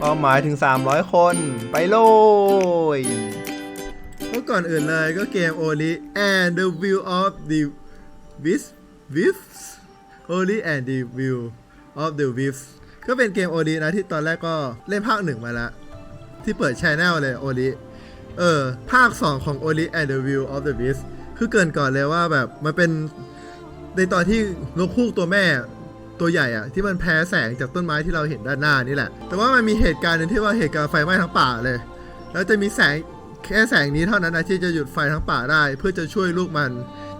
เป้าหมายถึง 300 คนไปโลยก็ก่อนอื่นเลยก็เกม Oli and the View of the w i s Wisps Oli and the View of the w i s ก็เป็นเกม Oli นะที่ตอนแรกก็เล่นภาคหนึ่งมาแล้วที่เปิดช anel เลย Oli เออ ภาค 2 ของ Oli and the View of the w i s คือเกินก่อนเลยว่าแบบมันเป็นในตอนที่นกฮูกตัวแม่ ตัวใหญ่อะที่มันแพ้แสงจากต้นไม้ที่เราเห็นด้านหน้านี่แหละ แต่ว่ามันมีเหตุการณ์หนึ่งที่ว่าเหตุการณ์ไฟไหม้ทั้งป่าเลย แล้วจะมีแสงแค่แสงนี้เท่านั้นนะที่จะหยุดไฟทั้งป่าได้ เพื่อจะช่วยลูกมัน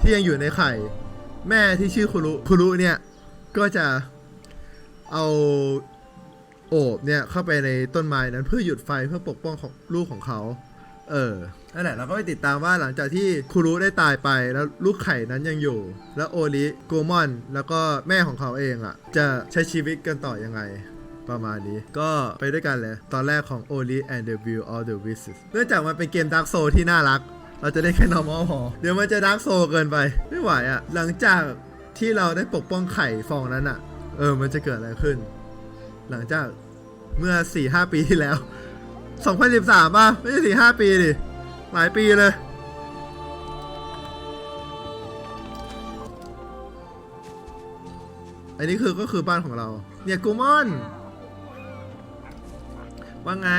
ที่ยังอยู่ในไข่ แม่ที่ชื่อคุรุคุรุเนี่ยก็จะเอาโอบเนี่ยเข้าไปในต้นไม้นั้นเพื่อหยุดไฟเพื่อปกป้องของลูกของเขา เออ นั่นแหละเราก็ไปติดตามว่าหลังจากที่คุรุได้ตายไปแล้วลูกไข่นั้นยังอยู่ แล้วโอริโกมอน แล้วก็แม่ของเขาเองอะ จะใช้ชีวิตกันต่อยังไงประมาณนี้ก็ไปด้วยกันเลย ตอนแรกของ Oli and the View of the Wishes เนื่องจากมันเป็นเกม Dark Soul ที่น่ารัก เราจะเล่นแค่ normal พอเดี๋ยวมันจะ Dark Soul เกินไป ไม่ไหวอะ่ะ หลังจากที่เราได้ปกป้องไข่ฟองนั้นอะ่ะ เออ มันจะเกิดอะไรขึ้น หลังจากเมื่อ 4-5 ปีที่แล้ว 2013 ป่ะ ไม่ใช่ 4-5 ปีดิ หลายปีเลย อันนี้คือก็คือบ้านของเรา เนี่ยกูมอน ว่าไง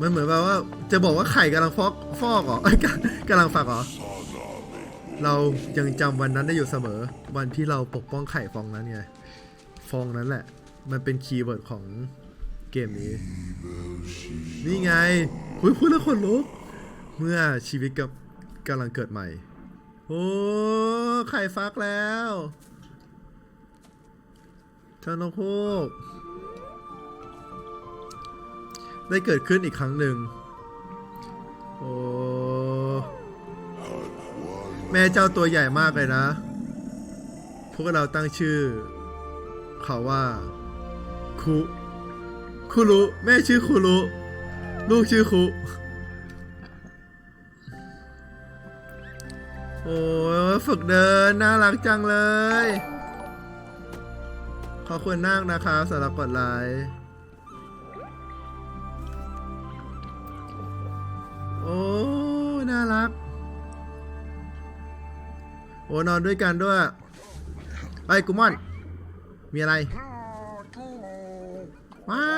มันเหมือนแบบว่าจะบอกว่าไข่กำลังฟอกฟอกเหรอกำกำลังฝักเหรอ เรายังจำวันนั้นได้อยู่เสมอ วันที่เราปกป้องไข่ฟองนั้นไง ฟองนั้นแหละ มันเป็นคีย์เวิร์ดของ เกมนี้ นี่ไงคุยพูดแล้วคนลุก เมื่อชีวิตกับกำลังเกิดใหม่ โอ้ไข่ฟักแล้วชานกฮูกได้เกิดขึ้นอีกครั้งหนึ่ง โอ้ แม่เจ้าตัวใหญ่มากเลยนะ พวกเราตั้งชื่อ เขาว่า คุ คุรุแม่ชื่อคุรุลูกชื่อคุ โอ้ยฝึกเดิน น่ารักจังเลย ขอบคุณมากนะครับสำหรับกดไลค์โอ้ น่ารัก โอ้ นอนด้วยกันด้วย ไอ้กุมอน มีอะไรว้า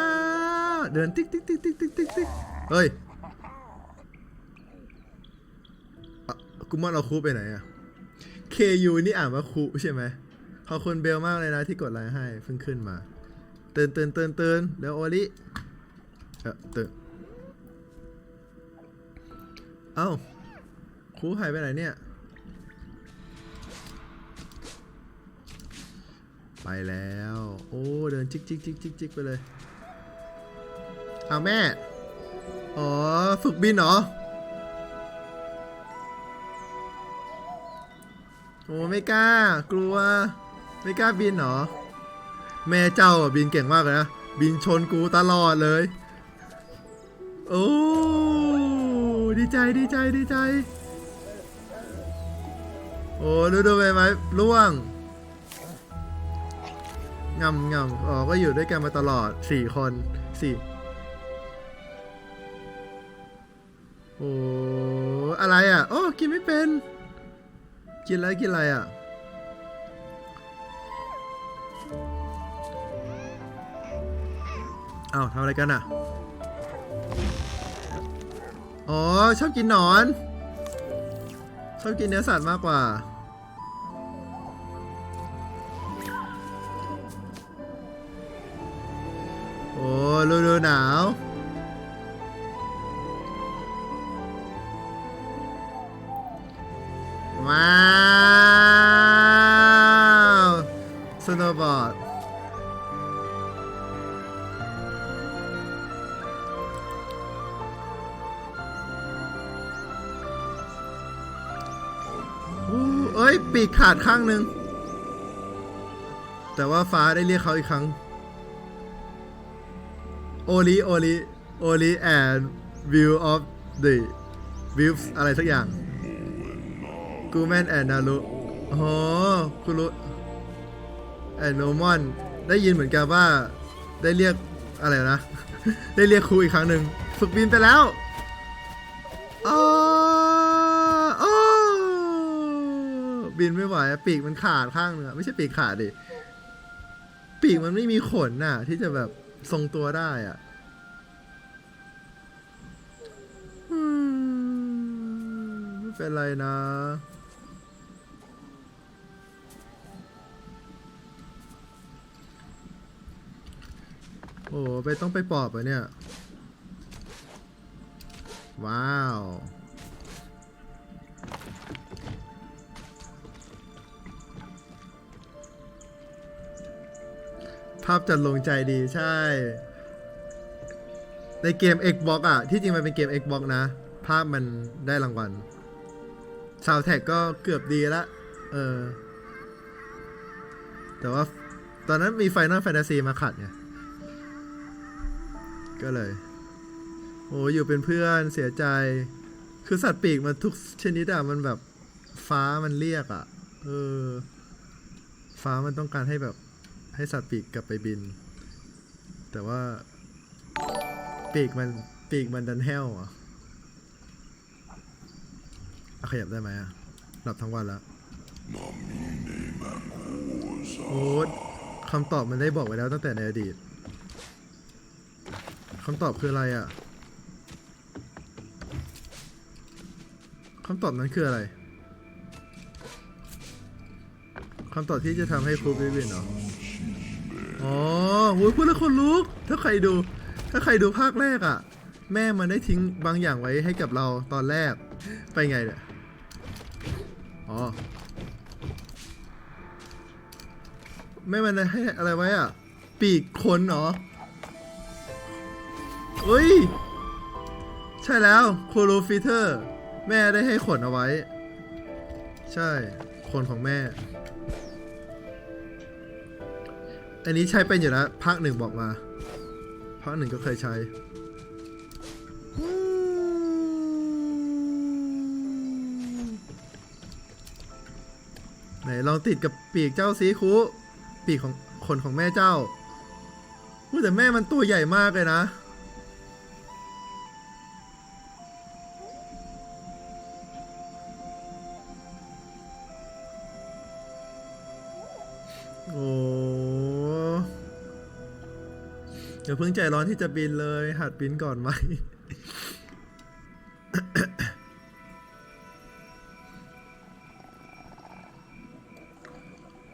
เดินติ๊กติ๊กติ๊กติ๊กติ๊กติ๊กติ๊กเฮ้ยกุมอนเอาคูไปไหนอะ KU นี่อ่านว่าคูใช่ไหมขอบคุณเบลมากเลยนะที่กดไลค์ให้เพิ่งขึ้นมาเตือนเตือนเตือนเตือนเดี๋ยวโอลิเออเตือนเอ้าคูหายไปไหนเนี่ยไปแล้ว โอ้ เดินจิกจิกจิกจิกจิกไปเลย เอาแม่ อ๋อ ฝึกบินเหรอ โอ้ไม่กล้า กลัว ไม่กล้าบินเหรอ แม่เจ้าอะบินเก่งมากเลยนะ บินชนกูตลอดเลย โอ้ดีใจดีใจดีใจ โอ้ดูดูไปไหมล่วงงำงำอ๋อก็อยู่ด้วยกันมาตลอดสี่คนสี่ โอ้อะไรอะโอ้กินไม่เป็น กินอะไรกินอะไรอะเอ้าทำอะไรกันอะ อ๋อ ชอบกินหนอน ชอบกินเนื้อสัตว์มากกว่า โอ้ฤดูหนาว ว้าวสโนว์บอร์ดอู้เอ้ย ปีกขาดข้างหนึ่ง แต่ว่าฟ้าได้เรียกเขาอีกครั้ง โอลิ โอลิ โอลิ and view of the views อะไรสักอย่าง กูแมนแอนนารุโอ้โหคุรุแอนโนมอน ได้ยินเหมือนกันว่า ได้เรียกอะไรนะ ได้เรียกครูอีกครั้งหนึ่งฝึกบินไปแล้วอ้าอ้าบินไม่ไหวอะปีกมันขาดข้างนึงอะไม่ใช่ปีกขาดดิ ปีกมันไม่มีขนน่ะ ที่จะแบบทรงตัวได้อะไม่เป็นไรนะ โอ้ไปต้องไปปอบเหรอะเนี่ย ว้าว ภาพจัดลงใจดีใช่ ในเกม Xbox อะ ที่จริงมันเป็นเกม Xbox นะ ภาพมันได้รางวัลซาวแท็กก็เกือบดีละ เออ แต่ว่าตอนนั้นมี Final Fantasy มาขัดไง ก็เลย โอ้อยู่เป็นเพื่อนเสียใจ คือสัตว์ปีกมันทุกชนิดอะมันแบบฟ้ามันเรียกอะเออ ฟ้ามันต้องการให้แบบ ให้สัตว์ปีกกลับไปบิน แต่ว่า ปีกมันปีกมันดันแห้วอะอะขยับได้ไหมอะหลับทั้งวันแล้วโอ้คำตอบมันได้บอกไว้แล้วตั้งแต่ในอดีตำตอบคืออะไรอะคำตอบนั้นคืออะไรคำตอบที่จะทำให้ครูบิบินเหรอ อ๋อโหพูดแล้วคนลุก ถ้าใครดู ถ้าใครดูภาคแรกอะ่ะ แม่มันได้ทิ้งบางอย่างไว้ให้กับเราตอนแรก ไปไงเนี่ยอ๋อ แม่มันได้ให้อะไรไว้อะ ปีกคนเหรอ เฮ้ย ใช่แล้วโคโลฟิเตอร์ แม่ได้ให้ขนเอาไว้ ใช่ ขนของแม่ อันนี้ใช้เป็นอยู่แล้วภาคหนึ่งบอกมาภาคหนึ่งก็เคยใช้ไหนลองติดกับปีกเจ้าซีคุปีกของขนของแม่เจ้าพูดแต่แม่มันตัวใหญ่มากเลยนะ อย่าเพิ่งใจร้อนที่จะบินเลย หัดบินก่อนไหม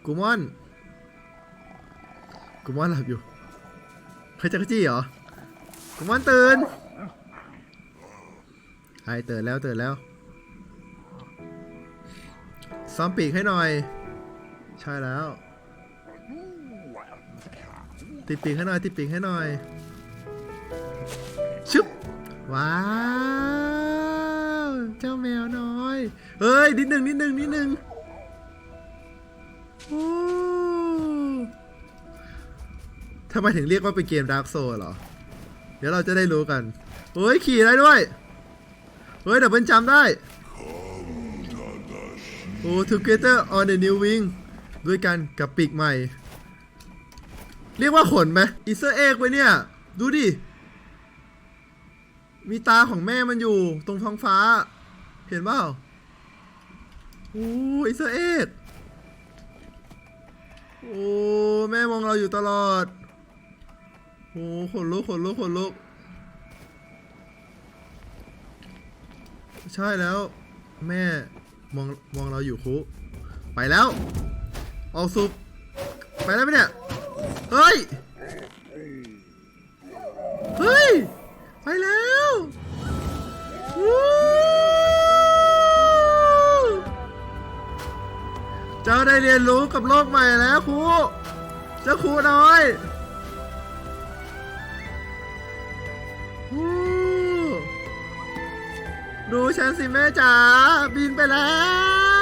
กูมอน กูมอนหลับอยู่ใครจักรจี้เหรอ กูมอนตื่นไอตื่นแล้วตื่นแล้ว ซ้อมปีกให้หน่อย ใช่แล้ว ติดปีกให้หน่อยติดปีกให้หน่อยชึบว้าวเจ้าแมวน้อยเฮ้ยนิดหนึ่งนิดหนึ่งนิดหนึ่งโอ้ทำไมถึงเรียกว่าเป็นเกมดาร์กโซเหรอ เดี๋ยวเราจะได้รู้กันเฮ้ยขี่ได้ด้วยเฮ้ยเดับเบิลจำได้โอ้ together on the new wing ด้วยกันกับปีกใหม่ เรียกว่าขนไหมอีเซอร์เอ็กไว้เนี่ย ดูดิ มีตาของแม่มันอยู่ตรงท้องฟ้า เห็นเปล่าโอ้อีเซอร์เอ็กโอ้แม่มองเราอยู่ตลอดโอ้ขนลุกขนลุกขนลุกใช่แล้ว แม่มองมองเราอยู่คุไปแล้ว ออกซุปไปแล้วไหมเนี่ย เฮ้ย เฮ้ย ไปแล้วเจ้าได้เรียนรู้กับโลกใหม่แล้วครู เจ้าครูน้อยดูฉันสิแม่จ๋าบินไปแล้ว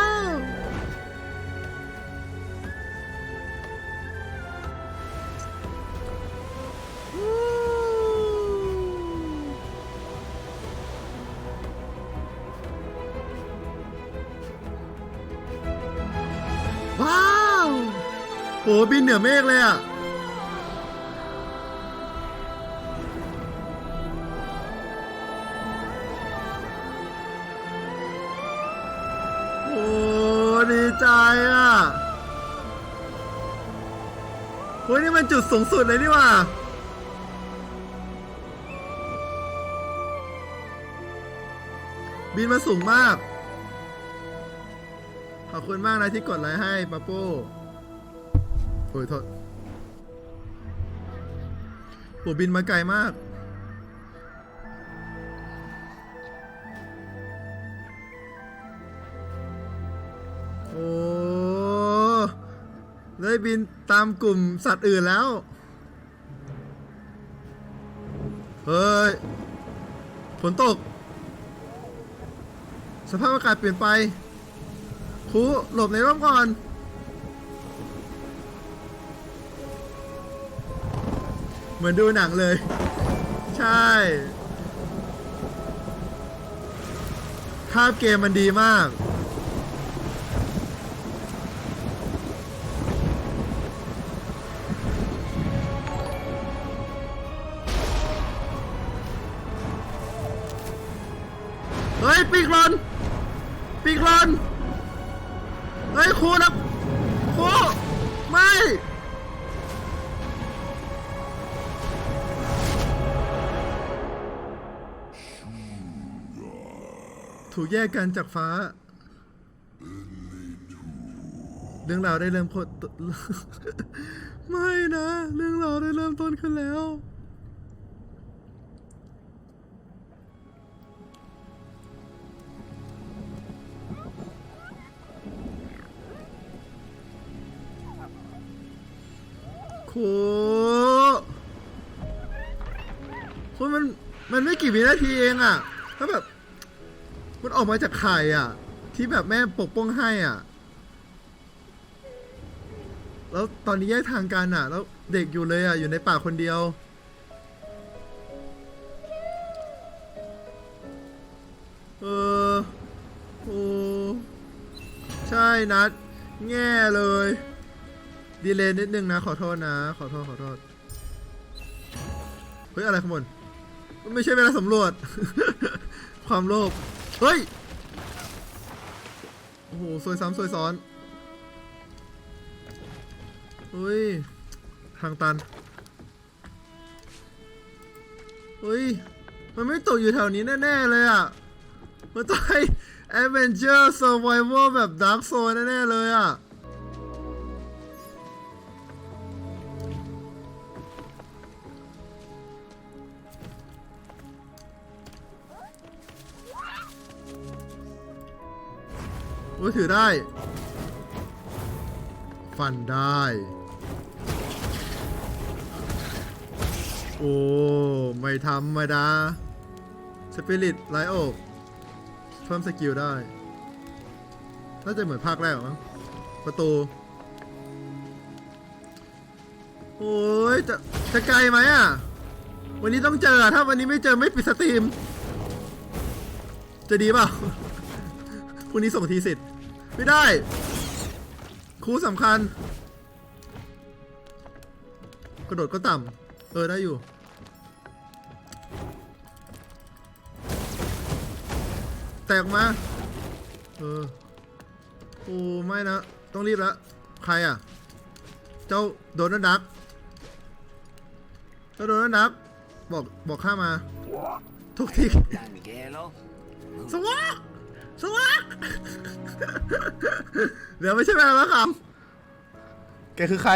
บินเหนือเมฆเลยอะโอ้ดีใจอะโอ้ยนี่มันจุดสูงสุดเลยนี่ว่าบินมาสูงมาก ขอบคุณมากนะที่กดไลค์ให้ป้าปู อ้ยโทษโหบินมาไกลมาก โอ้เลยบินตามกลุ่มสัตว์อื่นแล้ว เฮ้ย ฝนตก สภาพอากาศเปลี่ยนไปครูหลบในร่มก่อน มือนดูหนังเลย ใช่ภาพเกมมันดีมาก เฮ้ย ปีกลอน ปีกลอน เฮ้ยครูนะครูไม่ ถูกแยกกันจากฟ้า เรื่องราวได้เริ่มพดไม่นะ เรื่องราวได้เริ่มต้นขึ้นแล้ว โคคุณมัน มันไม่กี่วินาทีเองอะถ้าแบบ มันออกมาจากไข่อะที่แบบแม่ปกป้องให้อะ แล้วตอนนี้แยกทางกันอะ แล้วเด็กอยู่เลยอะ อยู่ในป่าคนเดียว เออ โอ้ ใช่นัด แง่เลย ดีเลยนิดนึงนะ ขอโทษนะ ขอโทษ ขอโทษ เฮ้ย อะไรขบวนมันไม่ใช่เวลาสำรวจ ความโลภ เฮ้ย โอ้โหซวยซ้ำซวยซ้อนเฮ้ย ทางตัน เฮ้ย มันไม่ตกอยู่แถวนี้แน่ ๆ เลยอะ มันต้องให้ Adventure Survival แบบ Dark Zone แน่ ๆ เลยอะ โอ้ยถือได้ ฟันได้ โอ้ ไม่ธรรมดาสปิริตไลโอกเพิ่มสกิลได้ น่าจะเหมือนภาคแรกมั้งประตู โอ้ยจะจะไกลไหมอะ วันนี้ต้องเจอถ้าวันนี้ไม่เจอไม่ปิดสตรีม จะดีเปล่าพรุ่งนี้ส่งทีสิทธิ์ ไม่ได้ครูสำคัญ กระโดดก็ต่ำเออ ได้อยู่แตกออกมา เออ โอ้ ไม่นะ ต้องรีบแล้ว ใครอะ เจ้าโดนนัก เจ้าโดนนัก บอก บอกข้ามา ทุกที San Miguelo. สวัก สวักเดี๋ยวไม่ใช่แม่ละคแกคือใคร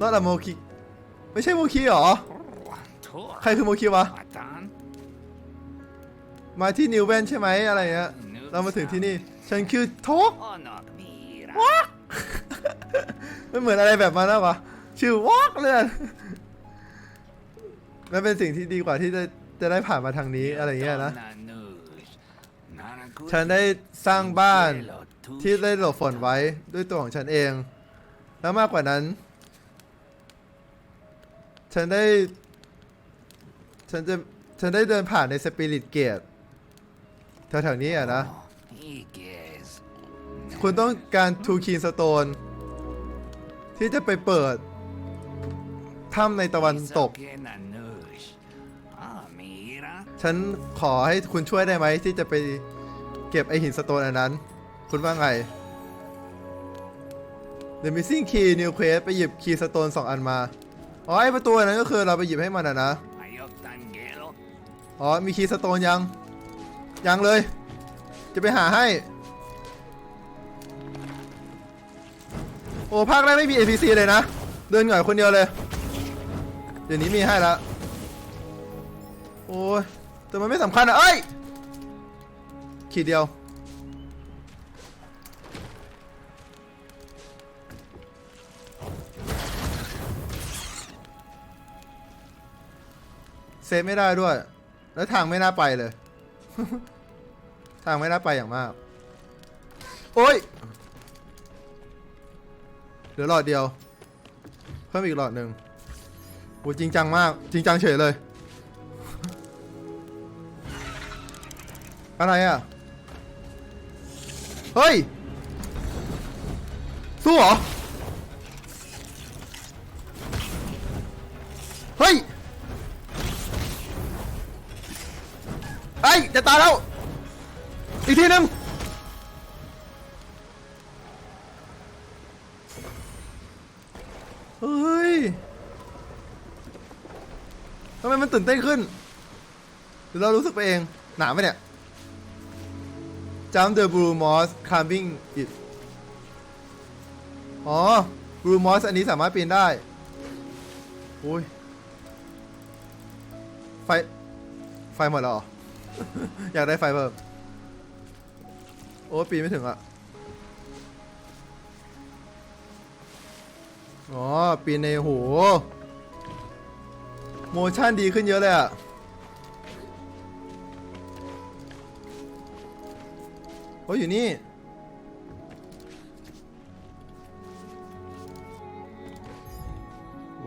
นอกจากโมคิ ไม่ใช่โมคิเหรอ Tor. ใครคือโมคิวะ Matan. มาที่นิวเวนใช่ไหมอะไรเงี้ย เรามาถึงที่นี่ ฉันคือโทก Onog mira. มันเหมือนอะไรแบบมาแล้ววะ ชื่อวอกเลยอะมันเป็นสิ่งที่ดีกว่าที่จะจะได้ผ่านมาทางนี้อะไรเงี้ยนะ Donna Nuj. Narakuti ฉันได้สร้างบ้านที่ได้หลบฝนไว้ด้วยตัวของฉันเอง แล้วมากกว่านั้น ฉันได้ ฉันจะ ฉันได้เดินผ่านในสปิริตเกตแถวๆนี้อะนะ คุณต้องการทูคีนสโตนที่จะไปเปิดถ้ำในตะวันตก ฉันขอให้คุณช่วยได้ไหมที่จะไป เก็บไอหินสโตนอันนั้น คุณว่าไง The Missing Key New Quest ไปหยิบคีย์สโตนสองอันมา อ๋อไอประตูอันนั้นก็คือเราไปหยิบให้มันอะนะ อ๋อ มีคีย์สโตนยัง ยังเลย จะไปหาให้ โอ้ภาคแรกไม่มี NPC เลยนะ เดินหน่อยคนเดียวเลย เดี๋ยวนี้มีให้แล้วโอ้แต่มันไม่สำคัญอะเอ้ย ขีดเดียว เซฟไม่ได้ด้วย แล้วทางไม่น่าไปเลย ทางไม่น่าไปอย่างมาก โอ้ยเหลือหลอดเดียว เพิ่มอีกหลอดหนึ่งโอ้จริงจังมาก จริงจังเฉยเลย อะไรอะ เฮ้ย สู้เหรอ เฮ้ยไอ้ยจะตายแล้ว อีกทีหนึ่งเฮ้ยทำไมมันตื่นเต้นขึ้นหรือเรารู้สึกไปเอง หนาไหมเนี่ย Jump the blue moss climbing it อ๋อ blue moss อันนี้สามารถปีนได้โอ้ย ไฟ ไฟหมดแล้วเหรอ อยากได้ไฟเพิ่ม โอ้ปีนไม่ถึงอะ อ๋อ ปีนในโห โมชั่นดีขึ้นเยอะเลยอะ โอ้ยอยู่นี่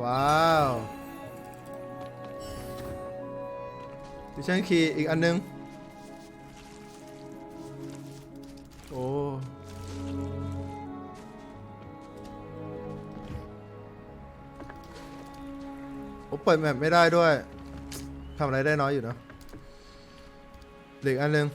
ว้าวดิฉันคีย์อีกอันนึง โอ้เปิดแมปไม่ได้ด้วย ทำอะไรได้น้อยอยู่เนอะเหลืออกอันนึง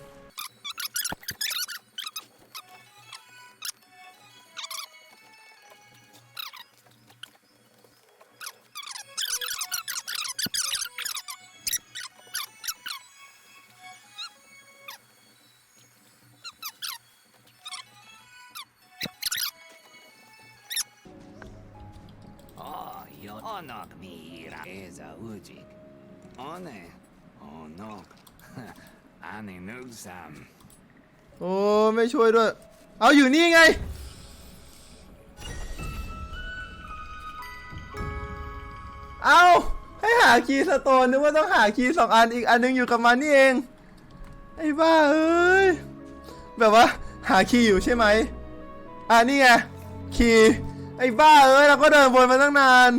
ไม่ช่วยด้วย เอาอยู่นี่ไง เอาให้หาคีย์สโตนนึกว่าต้องหาคีย์สองอันอีกอันนึงอยู่กับมันนี่เอง ไอ้บ้าเอ้ย แบบว่า หาคีย์อยู่ใช่ไหมอ่านี่ไงคีย์ไอ้บ้าเอ้ยเราก็เดินวนมาตั้งนาน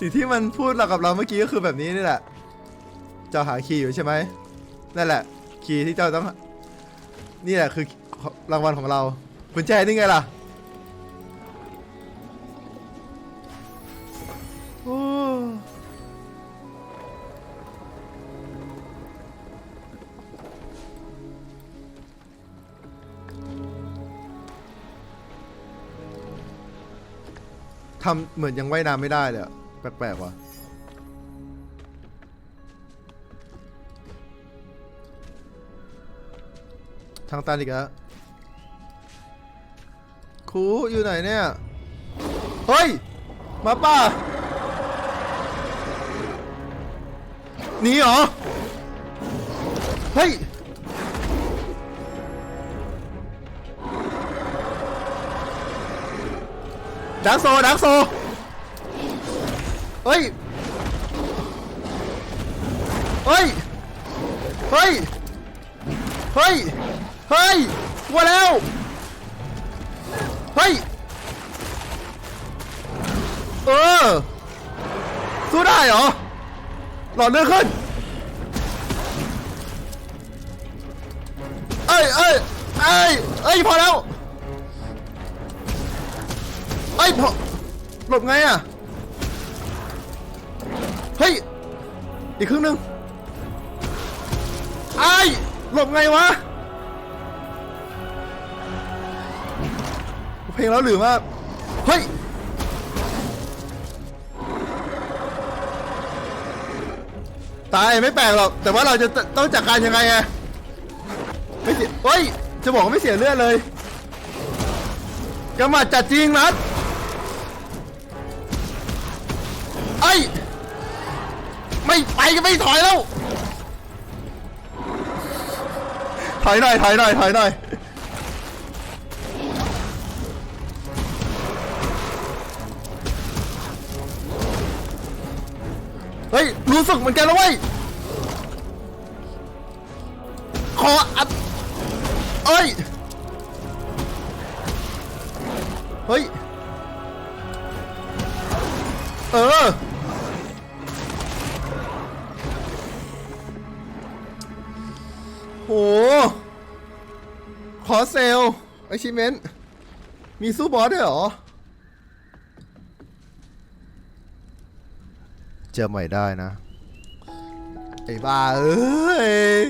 สิ่งที่มันพูดเรากับเราเมื่อกี้ก็คือแบบนี้นี่แหละ เจ้าหาคีย์อยู่ใช่ไหมนั่นแหละ คีย์ที่เจ้าต้อง นี่แหละคือรางวัลของเรากุญแจนี่ไงล่ะโอ้ทำเหมือนยังว่ายน้ำไม่ได้เลย แปลกๆว่ะทางตันอีกแล้วครูอยู่ไหนเนี่ย เฮ้ย มาป่าหนีเหรอ เฮ้ย ดักโซ ดักโซ เฮ้ย เฮ้ย เฮ้ย เฮ้ย เฮ้ยว่าแล้ว เฮ้ย เออ สู้ได้เหรอ หลอดเลือดขึ้น เอ้ยเอ้ยเอ้ยเอ้ย พอแล้ว เอ้ย พอ หลบไงอะ เฮ้ย อีกครึ่งหนึ่งไอ้หลบไงวะเพลงแล้วหรือว่าเฮ้ยตายไม่แปลกหรอกแต่ว่าเราจะต้องจัดการยังไงไงไม่เสียเฮ้ยจะบอกว่าไม่เสียเลือดเลยกำมัดจัดจริงนัดไอ้ ไม่ไปก็ไม่ถอยแล้ว ถอยหน่อยถอยหน่อยถอยหน่อยเฮ้ย รู้สึกเหมือนกันแล้วเว้ยขออัดเอ้ย เฮ้ย เออ หขอเซลไอชิเมนมีสู้บอสด้วยเหรอ เจอใหม่ได้นะ ไอ้บ้าเอ้ย